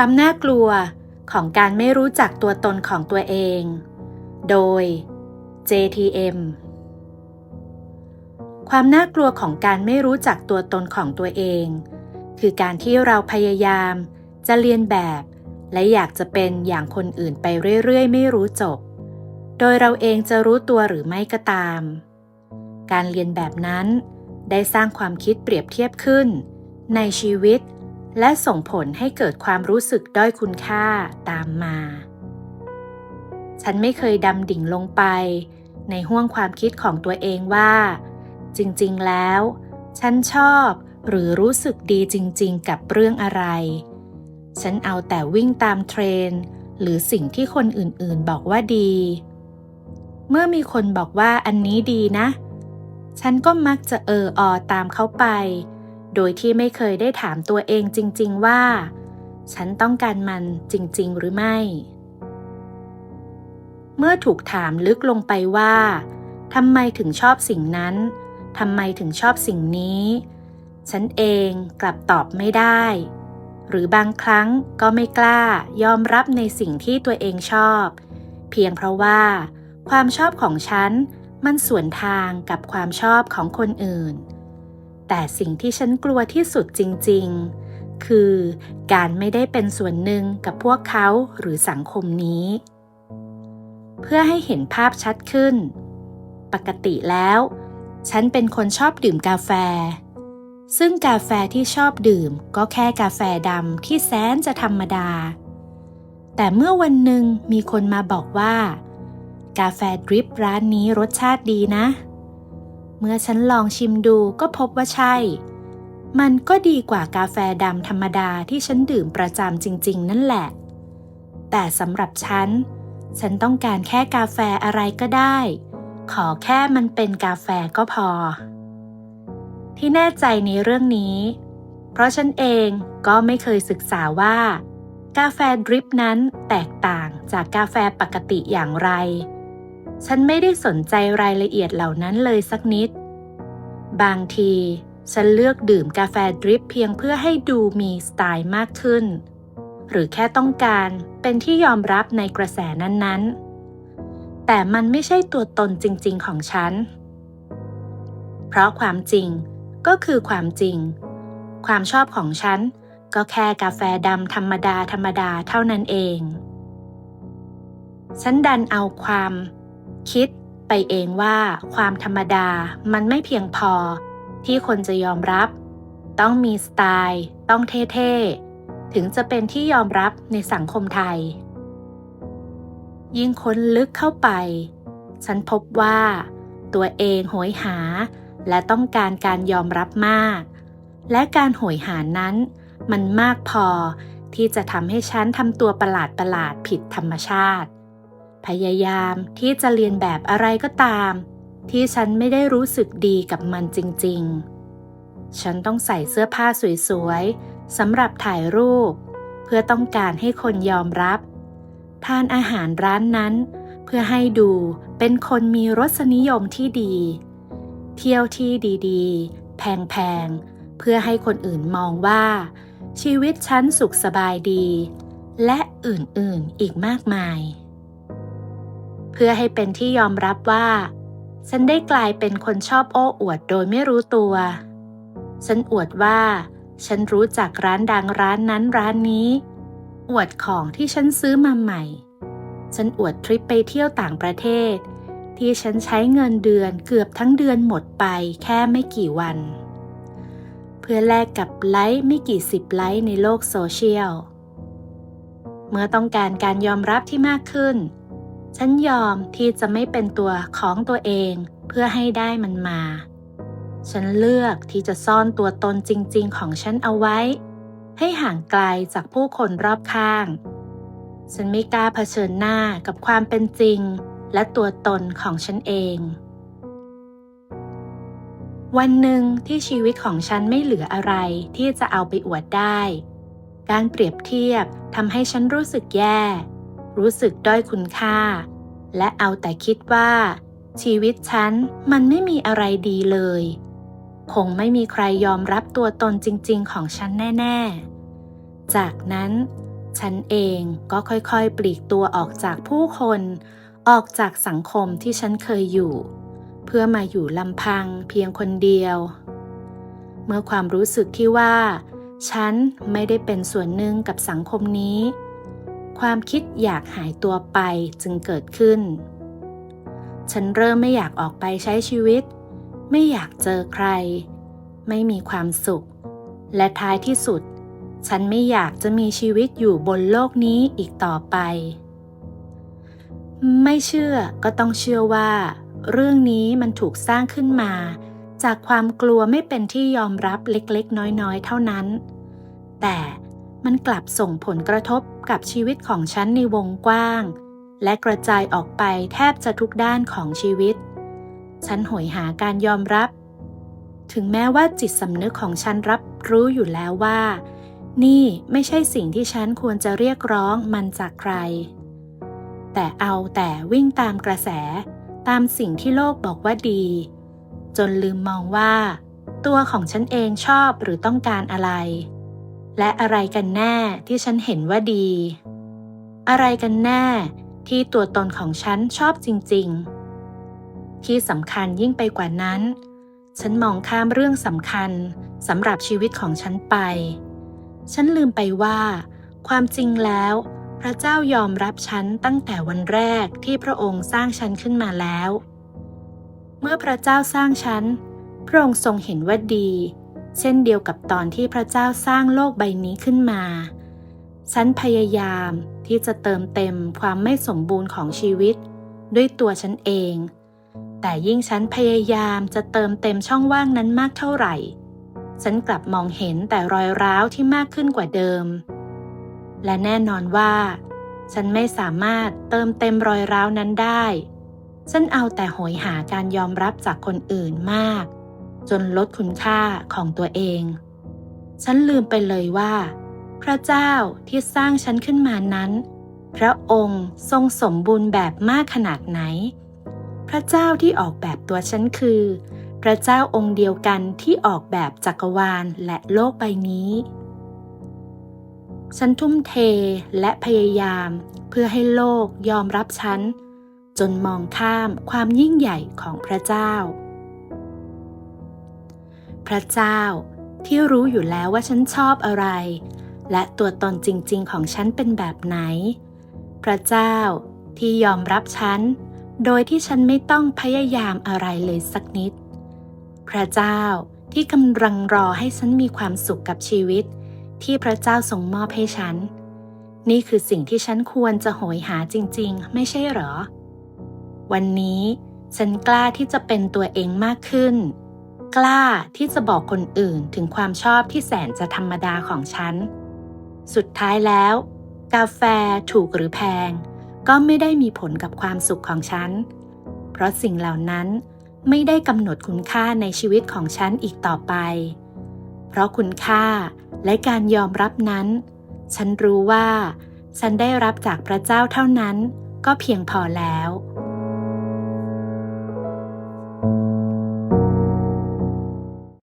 ความน่ากลัวของการไม่รู้จักตัวตนของตัวเอง โดย JTM ความน่ากลัวของการไม่รู้จักตัวตนของตัวเอง คือการที่เราพยายามจะเรียนแบบ และอยากจะเป็นอย่างคนอื่นไปเรื่อยๆ ไม่รู้จบ โดยเราเองจะรู้ตัวหรือไม่ก็ตาม การเรียนแบบนั้นได้สร้างความคิดเปรียบเทียบขึ้น ในชีวิต และส่งผลให้เกิดความรู้สึกด้อยคุณค่าตามมา ฉันไม่เคยดำดิ่งลงไป ในห้วงความคิดของตัวเองว่า จริงๆแล้ว ฉันชอบหรือรู้สึกดีจริง ๆ กับเรื่องอะไร ฉันเอาแต่วิ่งตามเทรน หรือสิ่งที่คนอื่นๆบอกว่าดี เมื่อมีคนบอกว่าอันนี้ดีนะ ฉันก็มักจะเอออตามเขาไป โดยที่ไม่เคยได้ถามตัวเองจริง ๆ ว่า ฉันต้องการมันจริง ๆ หรือไม่ เมื่อถูกถามลึกลงไปว่าทำไมถึงชอบสิ่งนั้นทำไมถึงชอบสิ่งนี้ ฉันเองกลับตอบไม่ได้ หรือบางครั้งก็ไม่กล้ายอมรับในสิ่งที่ตัวเองชอบ เพียงเพราะว่า ความชอบของฉันมันส่วนทางกับความชอบของคนอื่น แต่สิ่งที่ฉันกลัวที่สุดจริง ๆ คือการไม่ได้เป็นส่วนหนึ่งกับพวกเขาหรือสังคมนี้ เพื่อให้เห็นภาพชัดขึ้น ปกติแล้ว ฉันเป็นคนชอบดื่มกาแฟ ซึ่งกาแฟที่ชอบดื่มก็แค่กาแฟดำที่แสนจะธรรมดา แต่เมื่อวันหนึ่งมีคนมาบอกว่า กาแฟดริปร้านนี้รสชาติดีนะ เมื่อฉันลองชิมดูก็พบว่าใช่ มันก็ดีกว่ากาแฟดำธรรมดาที่ฉันดื่มประจำจริง ๆ นั่นแหละ แต่สำหรับฉัน ฉันต้องการแค่กาแฟอะไรก็ได้ ขอแค่มันเป็นกาแฟก็พอ ที่แน่ใจในเรื่องนี้ เพราะฉันเองก็ไม่เคยศึกษาว่า กาแฟดริปนั้นแตกต่างจากกาแฟปกติอย่างไร ฉันไม่ได้สนใจรายละเอียดเหล่านั้นเลยสักนิด บางที ฉันเลือกดื่มกาแฟดริปเพียงเพื่อให้ดูมีสไตล์มากขึ้น หรือแค่ต้องการเป็นที่ยอมรับในกระแสนั้นๆ แต่มันไม่ใช่ตัวตนจริงๆของฉัน เพราะความจริงก็คือความจริง ความชอบของฉันก็แค่กาแฟดำธรรมดาธรรมดาเท่านั้นเอง ฉันดันเอาความ คิดไปเองว่าความธรรมดามันไม่เพียงพอ ที่คนจะยอมรับ ต้องมีสไตล์ ต้องเท่ๆ ถึงจะเป็นที่ยอมรับในสังคมไทย ยิ่งค้นลึกเข้าไป ฉันพบว่า ตัวเองโหยหา และต้องการการยอมรับมาก และการโหยหานั้น มันมากพอที่จะทำให้ฉันทำตัวประหลาดประหลาดผิดธรรมชาติ พยายามที่จะเรียนแบบอะไรก็ตาม ที่ฉันไม่ได้รู้สึกดีกับมันจริง ๆ ฉันต้องใส่เสื้อผ้าสวยๆสำหรับถ่ายรูป เพื่อต้องการให้คนยอมรับ ทานอาหารร้านนั้น เพื่อให้ดูเป็นคนมีรสนิยมที่ดี เที่ยวที่ดีๆ แพงๆ เพื่อให้คนอื่นมองว่า ชีวิตฉันสุขสบายดี และอื่นๆอีกมากมาย เพื่อให้เป็นที่ยอมรับว่า ฉันได้กลายเป็นคนชอบโอ้อวดโดยไม่รู้ตัว ฉันอวดว่า ฉันรู้จักร้านดังร้านนั้นร้านนี้ อวดของที่ฉันซื้อมาใหม่ ฉันอวดทริปไปเที่ยวต่างประเทศ ที่ฉันใช้เงินเดือนเกือบทั้งเดือนหมดไปแค่ไม่กี่วัน เพื่อแลกกับไลค์ไม่กี่สิบไลค์ในโลกโซเชียลเมื่อต้องการการยอมรับที่มากขึ้น ฉันยอมที่จะไม่เป็นตัวของตัวเองเพื่อให้ได้มันมา ฉันเลือกที่จะซ่อนตัวตนจริง ๆ ของฉันเอาไว้ ให้ห่างไกลจากผู้คนรอบข้าง ฉันไม่กล้าเผชิญหน้ากับความเป็นจริง และตัวตนของฉันเอง วันหนึ่งที่ชีวิตของฉันไม่เหลืออะไรที่จะเอาไปอวดได้ การเปรียบเทียบทำให้ฉันรู้สึกแย่ รู้สึกด้อยคุณค่า และเอาแต่คิดว่า ชีวิตฉันมันไม่มีอะไรดีเลย คงไม่มีใครยอมรับตัวตนจริง ๆ ของฉันแน่ ๆ จากนั้น ฉันเองก็ค่อยๆ ปลีกตัวออกจากผู้คน ออกจากสังคมที่ฉันเคยอยู่ เพื่อมาอยู่ลำพังเพียงคนเดียว เมื่อความรู้สึกที่ว่า ฉันไม่ได้เป็นส่วนหนึ่งกับสังคมนี้ ความคิดอยากหายตัวไปจึงเกิดขึ้น ฉันเริ่มไม่อยากออกไปใช้ชีวิต ไม่อยากเจอใคร ไม่มีความสุข และท้ายที่สุด ฉันไม่อยากจะมีชีวิตอยู่บนโลกนี้อีกต่อไป ไม่เชื่อก็ต้องเชื่อว่า เรื่องนี้มันถูกสร้างขึ้นมา จากความกลัวไม่เป็นที่ยอมรับเล็กๆ น้อยๆ เท่านั้น แต่ มันกลับส่งผลกระทบกับชีวิตของฉันในวงกว้าง และกระจายออกไปแทบจะทุกด้านของชีวิต ฉันโหยหาการยอมรับ ถึงแม้ว่าจิตสำนึกของฉันรับรู้อยู่แล้วว่า นี่ไม่ใช่สิ่งที่ฉันควรจะเรียกร้องมันจากใคร แต่เอาแต่วิ่งตามกระแส ตามสิ่งที่โลกบอกว่าดี จนลืมมองว่า ตัวของฉันเองชอบหรือต้องการอะไร และอะไรกันแน่ที่ฉันเห็นว่าดี อะไรกันแน่ที่ตัวตนของฉันชอบจริง ๆ ที่สำคัญยิ่งไปกว่านั้น ฉันมองข้ามเรื่องสำคัญสำหรับชีวิตของฉันไป ฉันลืมไปว่า ความจริงแล้ว พระเจ้ายอมรับฉันตั้งแต่วันแรกที่พระองค์สร้างฉันขึ้นมาแล้ว เมื่อพระเจ้าสร้างฉัน พระองค์ทรงเห็นว่าดี เช่นเดียวกับตอนที่พระเจ้าสร้างโลกใบนี้ขึ้นมา ฉันพยายามที่จะเติมเต็มความไม่สมบูรณ์ของชีวิต ด้วยตัวฉันเอง แต่ยิ่งฉันพยายามจะเติมเต็มช่องว่างนั้นมากเท่าไหร่ ฉันกลับมองเห็นแต่รอยร้าวที่มากขึ้นกว่าเดิม และแน่นอนว่า ฉันไม่สามารถเติมเต็มรอยร้าวนั้นได้ ฉันเอาแต่โหยหาการยอมรับจากคนอื่นมาก จนลดคุณค่าของตัวเอง ฉันลืมไปเลยว่า พระเจ้าที่สร้างฉันขึ้นมานั้น พระองค์ทรงสมบูรณ์แบบมากขนาดไหน พระเจ้าที่ออกแบบตัวฉันคือ พระเจ้าองค์เดียวกันที่ออกแบบจักรวาลและโลกใบนี้ฉันทุ่มเทและพยายามเพื่อให้โลกยอมรับฉัน จนมองข้ามความยิ่งใหญ่ของพระเจ้า พระเจ้า ที่รู้อยู่แล้วว่าฉันชอบอะไร และตัวตนจริง ๆ ของฉันเป็นแบบไหน พระเจ้าที่ยอมรับฉัน โดยที่ฉันไม่ต้องพยายามอะไรเลยสักนิด พระเจ้าที่กำลังรอให้ฉันมีความสุขกับชีวิต ที่พระเจ้าทรงมอบให้ฉัน นี่คือสิ่งที่ฉันควรจะโหยหาจริง ๆ ไม่ใช่หรอ วันนี้ฉันกล้าที่จะเป็นตัวเองมากขึ้น กล้าที่จะบอกคนอื่นถึงความชอบที่แสนจะธรรมดาของฉัน สุดท้ายแล้ว กาแฟถูกหรือแพง ก็ไม่ได้มีผลกับความสุขของฉัน เพราะสิ่งเหล่านั้นไม่ได้กำหนดคุณค่าในชีวิตของฉันอีกต่อไป เพราะคุณค่าและการยอมรับนั้น ฉันรู้ว่า ฉันได้รับจากพระเจ้าเท่านั้น ก็เพียงพอแล้ว